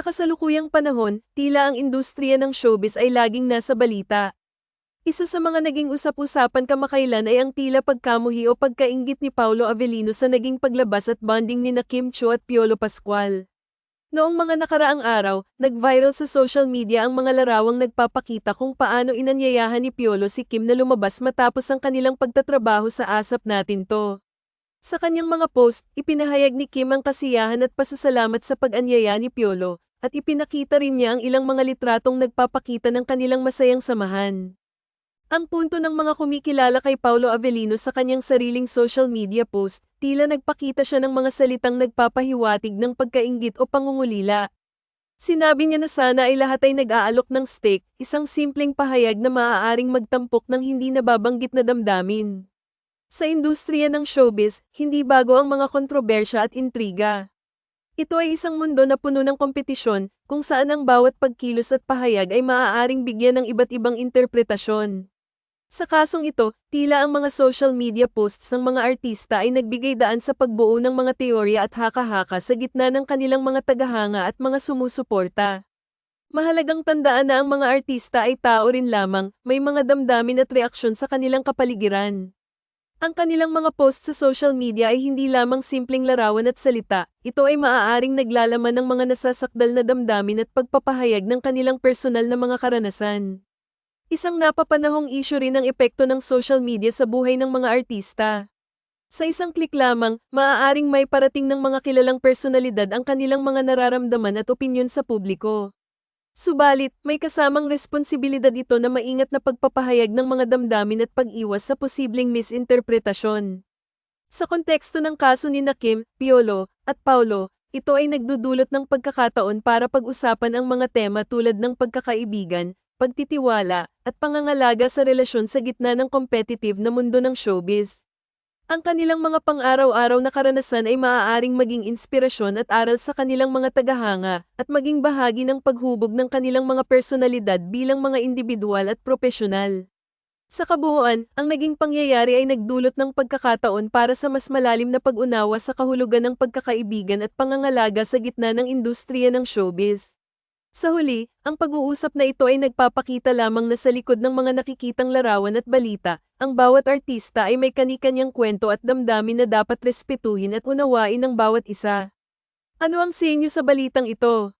kasalukuyang panahon, tila ang industriya ng showbiz ay laging nasa balita. Isa sa mga naging usap-usapan kamakailan ay ang tila pagkamuhi o pagkaingit ni Paulo Avellino sa naging paglabas at bonding ni na Kim Cho at Piolo Pascual. Noong mga nakaraang araw, nag-viral sa social media ang mga larawang nagpapakita kung paano inanyayahan ni Piolo si Kim na lumabas matapos ang kanilang pagtatrabaho sa Asap Natin To. Sa kanyang mga post, ipinahayag ni Kim ang kasiyahan at pasasalamat sa pag-anyaya ni Piolo, at ipinakita rin niya ang ilang mga litratong nagpapakita ng kanilang masayang samahan. Ang punto ng mga kumikilala kay Paulo Avellino sa kanyang sariling social media post, tila nagpakita siya ng mga salitang nagpapahiwatig ng pagkaingit o pangungulila. Sinabi niya na sana ay lahat ay nag-aalok ng steak, isang simpleng pahayag na maaaring magtampok ng hindi nababanggit na damdamin. Sa industriya ng showbiz, hindi bago ang mga kontrobersya at intriga. Ito ay isang mundo na puno ng kompetisyon, kung saan ang bawat pagkilos at pahayag ay maaaring bigyan ng iba't ibang interpretasyon. Sa kasong ito, tila ang mga social media posts ng mga artista ay nagbigay daan sa pagbuo ng mga teorya at haka-haka sa gitna ng kanilang mga tagahanga at mga sumusuporta. Mahalagang tandaan na ang mga artista ay tao rin lamang, may mga damdamin at reaksyon sa kanilang kapaligiran. Ang kanilang mga post sa social media ay hindi lamang simpleng larawan at salita, ito ay maaaring naglalaman ng mga nasasakdal na damdamin at pagpapahayag ng kanilang personal na mga karanasan. Isang napapanahong issue rin ang epekto ng social media sa buhay ng mga artista. Sa isang klik lamang, maaaring may parating ng mga kilalang personalidad ang kanilang mga nararamdaman at opinyon sa publiko. Subalit, may kasamang responsibilidad ito na maingat na pagpapahayag ng mga damdamin at pag-iwas sa posibleng misinterpretasyon. Sa konteksto ng kaso ni Kim, Piolo, at Paulo, ito ay nagdudulot ng pagkakataon para pag-usapan ang mga tema tulad ng pagkakaibigan, pagtitiwala, at pangangalaga sa relasyon sa gitna ng competitive na mundo ng showbiz. Ang kanilang mga pang-araw-araw na karanasan ay maaaring maging inspirasyon at aral sa kanilang mga tagahanga, at maging bahagi ng paghubog ng kanilang mga personalidad bilang mga individual at propesyonal. Sa kabuuan, ang naging pangyayari ay nagdulot ng pagkakataon para sa mas malalim na pag-unawa sa kahulugan ng pagkakaibigan at pangangalaga sa gitna ng industriya ng showbiz. Sa huli, ang pag-uusap na ito ay nagpapakita lamang na sa likod ng mga nakikitang larawan at balita, ang bawat artista ay may kanikanyang kwento at damdamin na dapat respetuhin at unawain ng bawat isa. Ano ang sinyo sa balitang ito?